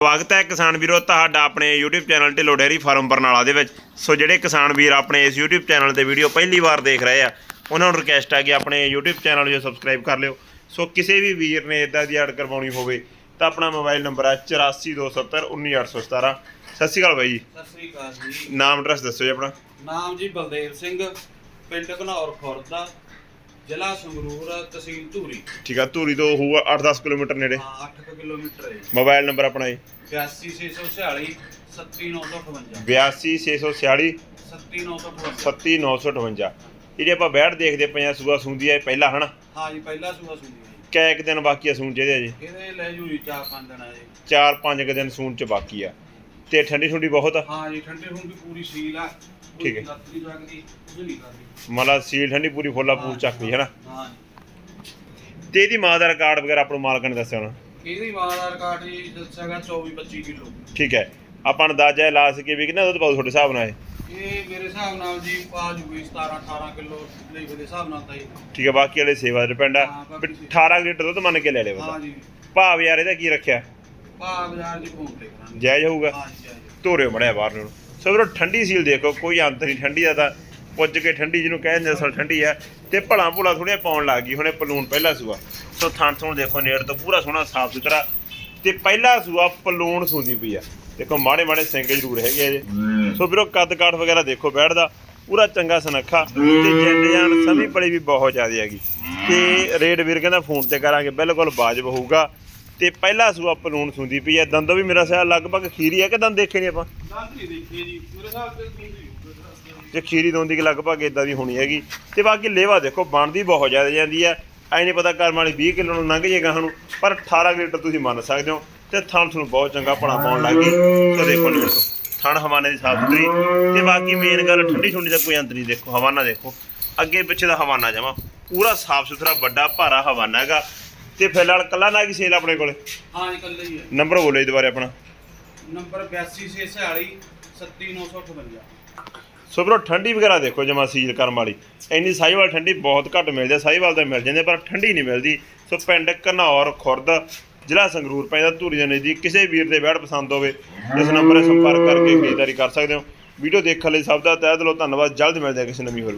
ਸਵਾਗਤ ਹੈ ਕਿਸਾਨ ਵੀਰੋ ਤੁਹਾਡਾ ਆਪਣੇ YouTube channel Dhillon dairy farm Barnala ਦੇ ਵਿੱਚ। ਸੋ ਜਿਹੜੇ ਕਿਸਾਨ ਵੀਰ ਆਪਣੇ ਇਸ YouTube ਚੈਨਲ ਤੇ ਵੀਡੀਓ ਪਹਿਲੀ ਵਾਰ ਦੇਖ ਰਹੇ ਆ ਉਹਨਾਂ ਨੂੰ ਰਿਕਵੈਸਟ ਹੈ ਕਿ ਆਪਣੇ YouTube ਚੈਨਲ ਨੂੰ ਸਬਸਕ੍ਰਾਈਬ ਕਰ ਲਿਓ। ਸੋ ਕਿਸੇ ਵੀ ਵੀਰ ਨੇ ਇਦਾਂ ਦੀ ਐਡ ਕਰਵਾਉਣੀ ਹੋਵੇ ਤਾਂ ਆਪਣਾ ਮੋਬਾਈਲ ਨੰਬਰ ਹੈ 8427191817 ਸਤਿ ਸ਼੍ਰੀ ਅਕਾਲ ਬਾਈ ਜੀ। ਸਤਿ ਸ੍ਰੀ ਅਕਾਲ ਜੀ। ਨਾਮ ਐਡਰੈਸ ਦੱਸੋ ਜੀ ਆਪਣਾ। ਨਾਮ ਜੀ ਬਲਦੇਵ ਸਿੰਘ ਪਿੰਡ ਘਨੌਰ ਖੁਰਦਾ ਜ਼ਿਲ੍ਹਾ ਸੰਗਰੂਰ ਤਹਿਸੀਲ ਧੂਰੀ। ਠੀਕ ਆ ਧੂਰੀ ਤੋਂ ਹੋਊਗਾ 8-10 ਕਿਲੋਮੀਟਰ ਨੇੜੇ। ਹਾਂ 8 ਕਿਲੋਮੀਟਰ ਹੈ। ਮੋਬਾਈਲ ਨੰਬਰ ਆਪਣਾ ਜੀ। 82646 37958 82646 37958 37958 ਜਿਹੜੀ ਆਪਾਂ ਬੈਠ ਦੇਖਦੇ ਪਏ ਆ ਸੂਆ ਸੁੰਦੀ ਹੈ ਪਹਿਲਾ ਹਨਾ? ਹਾਂ ਜੀ ਪਹਿਲਾ ਸੂਆ ਸੁਣੀ ਹੈ ਕੈ ਇੱਕ ਦਿਨ ਬਾਕੀ ਆ ਸੂਣ ਜਿਹਦੇ ਜੀ? ਇਹਦੇ ਲੈ ਜੂ ਜੀ ਚਾਰ ਪੰਜ ਦਿਨ ਆ ਜੀ ਚਾਰ ਪੰਜ ਕੁ ਦਿਨ ਸੂਣ ਚ ਬਾਕੀ ਆ। ਤੇ ਠੰਡੀ ਠੁੰਡੀ ਬਹੁਤ ਆ। ਹਾਂ ਜੀ ਠੰਡੇ ਹੁਣ ਵੀ ਪੂਰੀ ਸੀਲ ਆ। ਠੀਕ ਹੈ। ਲੱਤਰੀ ਲੱਗਦੀ ਕੁਝ ਨਹੀਂ ਕਰਦੀ ਮਤਲਬ ਸੀਲ ਠੰਡੀ ਪੂਰੀ ਫੁੱਲਾ ਪੂਰ ਚੱਕਦੀ ਹੈ ਨਾ? ਹਾਂ ਤੇ ਇਹਦੀ ਮਾਂ ਦਾ ਰਿਕਾਰਡ ਵਗੈਰਾ ਆਪਾਂ ਨੂੰ ਮਾਲਕ ਨੇ ਦੱਸਿਆ ਹੋਣਾ। ਜੀ ਇਹਦੀ ਮਾਂ ਦਾ ਰਿਕਾਰਡ ਜੀ ਦੱਸਿਆਗਾ 24 25 ਕਿਲੋ। ਠੀਕ ਹੈ। ਆਪਾਂ ਅੰਦਾਜ਼ਾ ਇਹ ਲਾ ਸਕੀਏ ਵੀ ਕਿੰਨਾ ਦੁੱਧ ਪਾਉ ਤੁਹਾਡੇ ਹਿਸਾਬ ਨਾਲ ਇਹ? ਇਹ ਮੇਰੇ ਹਿਸਾਬ ਨਾਲ ਜੀ ਆ ਜੂਗੀ 17 18 ਕਿਲੋ ਲੀਟਰ ਦੇ ਹਿਸਾਬ ਨਾਲ ਤਾਂ ਜੀ ਠੀਕ ਹੈ ਬਾਕੀ ਵਾਲੇ ਸੇਵਾ ਤੇ ਡਿਪੈਂਡ ਆ। ਹਾਂ, ਵੀ ਬਾਕੀ 18 ਲੀਟਰ ਦੁੱਧ ਮੰਨ ਕੇ ਲੈ ਲੈ ਹਾਂ ਬੰਦਾ। ਜੀ। ਭਾਵ ਯਾਰ ਇਹਦਾ ਕੀ ਰੱਖਿਆ? ਭਾ ਬਾਜ਼ਾਰ ਫੋਨ ਤੇ ਕਰਾਂਗੇ। ਜਾਇਜ਼ ਹੋਊਗਾ। ਹਾਂ ਜੀ ਜਾਇਜ਼। ਧੋਰੇ ਮੜਿਆ ਬਾਹਰ ਨੂੰ। ਸੋ ਵੀਰੋ ਠੰਡੀ ਸੀਲ ਦੇਖੋ ਕੋਈ ਅੰਤ ਨਹੀਂ ਠੰਡੀ ਦਾ ਤਾਂ ਪੁੱਜ ਕੇ ਠੰਡੀ ਜਿਹਨੂੰ ਕਹਿੰਦੇ ਅਸਲ ਠੰਡੀ ਆ। ਤੇ ਭਲਾ ਭੁਲਾ ਥੋੜ੍ਹੀਆਂ ਪਾਉਣ ਲੱਗ ਗਈ ਹੁਣੇ ਪਲੂਣ ਪਹਿਲਾ ਸੂਆ। ਸੋ ਥਣ ਥਣ ਦੇਖੋ ਨੇੜ ਤੋਂ ਪੂਰਾ ਸੋਹਣਾ ਸਾਫ਼ ਸੁਥਰਾ। ਤੇ ਪਹਿਲਾ ਸੂਆ ਪਲੂਣ ਸੂਦੀ ਪਈ ਆ। ਦੇਖੋ ਮਾੜੇ ਮਾੜੇ ਸਿੰਘ ਜ਼ਰੂਰ ਹੈਗੇ ਆ ਜੇ। ਸੋ ਵੀਰੋ ਕੱਦ ਕਾਠ ਵਗੈਰਾ ਦੇਖੋ ਬੈਠਦਾ ਪੂਰਾ ਚੰਗਾ ਸੁਨੱਖਾ। ਤੇ ਜਿੰਦ ਜਾਨ ਸਮੀ ਪੜੀ ਵੀ ਬਹੁਤ ਜ਼ਿਆਦਾ ਹੈਗੀ। ਤੇ ਰੇਟ ਵੀਰ ਕਹਿੰਦਾ ਫੋਨ ਤੇ ਕਰਾਂਗੇ ਬਿਲਕੁਲ ਵਾਜਬ ਹੋਊਗਾ। ਤੇ ਪਹਿਲਾ ਸੂਆ ਪਲੂਣ ਸੁੰਦੀ ਪਈ ਆ। ਦੰਦੋਂ ਵੀ ਮੇਰਾ ਸਿਆ ਲਗਭਗ ਖੀਰੀ ਹੈ ਕਿ ਦੰਦ ਦੇਖੇ ਨਹੀਂ ਆਪਾਂ? ਦੰਦ ਨਹੀਂ ਦੇਖੇ ਜੀ। ਮੇਰੇ ਹਿਸਾਬ ਤੇ ਹੀ ਤੇ ਖੀਰੀ ਦੋਂਦੀ ਕਿ ਲਗਭਗ ਇਦਾਂ ਦੀ ਹੋਣੀ ਹੈਗੀ। ਤੇ ਬਾਕੀ ਲੇਵਾ ਦੇਖੋ ਬਣਦੀ ਬਹੁਤ ਜ਼ਿਆਦਾ ਜਾਂਦੀ ਹੈ ਐ ਨਹੀਂ ਪਤਾ ਕਰਮ ਵਾਲੀ 20 ਕਿਲੋ ਨੂੰ ਲੰਘ ਜੇਗਾ ਸਾਨੂੰ ਪਰ 18 ਲੀਟਰ ਤੁਸੀਂ ਮੰਨ ਸਕਦੇ ਹੋ। ਤੇ ਥਣ ਤੁਹਾਨੂੰ ਬਹੁਤ ਚੰਗਾ ਪਣਾ ਪਾਉਣ ਲੱਗ ਗਈ। ਸੋ ਦੇਖੋ ਨਹੀਂ ਥਣ ਹਵਾਨੇ ਦੀ ਸਾਫ਼ ਸੁਥਰੀ। ਤੇ ਬਾਕੀ ਮੇਨ ਗੱਲ ਠੰਡੀ ਠੁੰਡੀ ਦਾ ਕੋਈ ਅੰਤ ਨਹੀਂ ਦੇਖੋ। ਹਵਾਨਾ ਦੇਖੋ। ਅੱਗੇ ਪਿੱਛੇ ਦਾ ਹਵਾਨਾ ਜਮਾ। ਪੂਰਾ ਸਾਫ਼ ਸੁਥਰਾ ਵੱਡਾ ਭਾਰਾ ਹਵਾਨਾ ਹੈਗਾ। ਤੇ ਫਿਲਹਾਲ ਕੱਲਾ ਨਾ ਕੀ ਸੇਲ ਆਪਣੇ ਕੋਲੇ? ਹਾਂ ਜੀ ਕੱਲੇ ਹੀ ਹੈ ਨੰਬਰ ਬੋਲੋ ਜੀ ਦੁਬਾਰੇ ਆਪਣਾ। ਨੰਬਰ 8246 37958 ਸੋ ਵੀਰੋ ਠੰਡੀ ਵਗੈਰਾ ਦੇਖੋ ਜਮਾ ਸੀਲ ਕਰਮ ਵਾਲੀ। ਇੰਨੀ ਸਾਈਵਾਲ ਠੰਡੀ ਬਹੁਤ ਘੱਟ ਮਿਲਦੀ ਹੈ ਸਾਈਵਾਲ ਤਾਂ ਮਿਲ ਜਾਂਦੇ ਪਰ ਠੰਡੀ ਨਹੀਂ ਮਿਲਦੀ। ਸੋ ਪਿੰਡ ਘਨੌਰ ਖੁਰਦ ਜ਼ਿਲ੍ਹਾ ਸੰਗਰੂਰ ਪੈਂਦਾ ਧੂਰੀ ਦੇ ਨਜ਼ਦੀਕ। ਕਿਸੇ ਵੀਰ ਦੇ ਬੈੜ ਪਸੰਦ ਹੋਵੇ ਇਸ ਨੰਬਰ 'ਤੇ ਸੰਪਰਕ ਕਰਕੇ ਖਰੀਦਦਾਰੀ ਕਰ ਸਕਦੇ ਹੋ। ਵੀਡੀਓ ਦੇਖਣ ਲਈ ਸਭ ਦਾ ਤਹਿ ਦਿਲੋਂ ਧੰਨਵਾਦ। ਜਲਦ ਮਿਲਦੇ ਹਾਂ ਕਿਸੇ ਨਵੀਂ ਹੋਰ